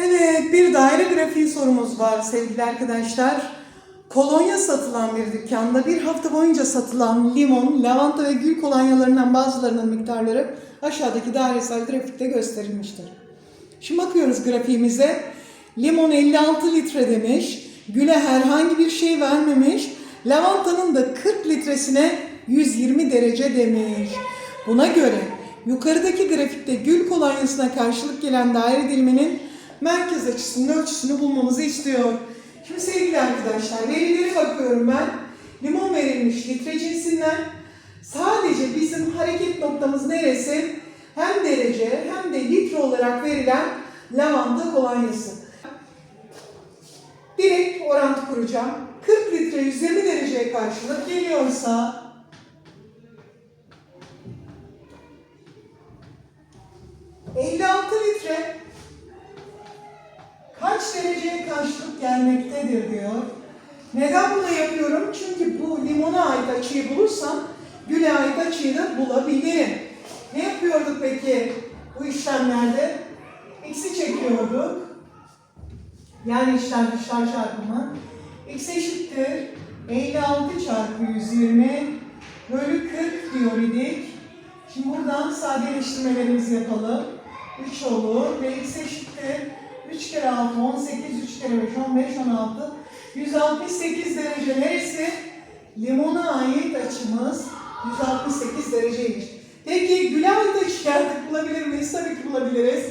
Evet, bir daire grafiği sorumuz var sevgili arkadaşlar. Kolonya satılan bir dükkanda bir hafta boyunca satılan limon, lavanta ve gül kolonyalarından bazılarının miktarları aşağıdaki dairesel grafikte gösterilmiştir. Şimdi bakıyoruz grafiğimize. Limon 56 litre demiş. Güle herhangi bir şey vermemiş. Lavantanın da 40 litresine 120 derece demiş. Buna göre yukarıdaki grafikte gül kolonyasına karşılık gelen daire diliminin merkez açısının ölçüsünü bulmamızı istiyor. Şimdi sevgili arkadaşlar verilere bakıyorum ben. Limon verilmiş litre cinsinden. Sadece bizim hareket noktamız neresi? Hem derece hem de litre olarak verilen lavanta kolonyası. Direkt orantı kuracağım. 40 litre 120 dereceye karşılık geliyorsa kaç dereceye karşılık gelmektedir diyor. Neden bunu yapıyorum? Çünkü bu limona ait açıyı bulursam güle ait açıyı da bulabilirim. Ne yapıyorduk peki bu işlemlerde? X'i çekiyorduk. Yani işler dışlar çarpımı. X eşittir 56 çarpı 120 bölü 40 diyor idik. Şimdi buradan sadeleştirmelerimizi yapalım. 3 olur ve x eşittir 3 kere 6 18, 3 kere 5 15, 16. 168 derece neresi? Limona ait açımız 168 dereceymiş. Peki ait açı artık bulabilir miyiz? Tabii ki bulabiliriz.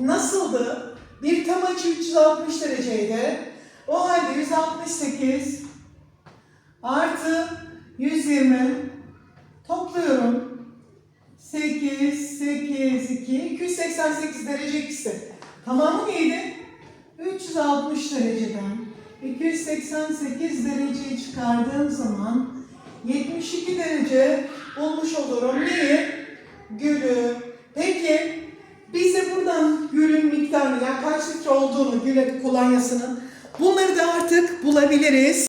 Nasıldı? Bir tam açı 360 dereceydi. O halde 168 artı 120 topluyorum. 8, 8, 2, 288 derece ikisi. Tamamı neydi? 360 dereceden 288 dereceyi çıkardığım zaman 72 derece bulmuş olurum. Neyi? Gülü. Peki bize buradan gülün miktarını yani kaç litre olduğunu gül kolonyasının bunları da artık bulabiliriz.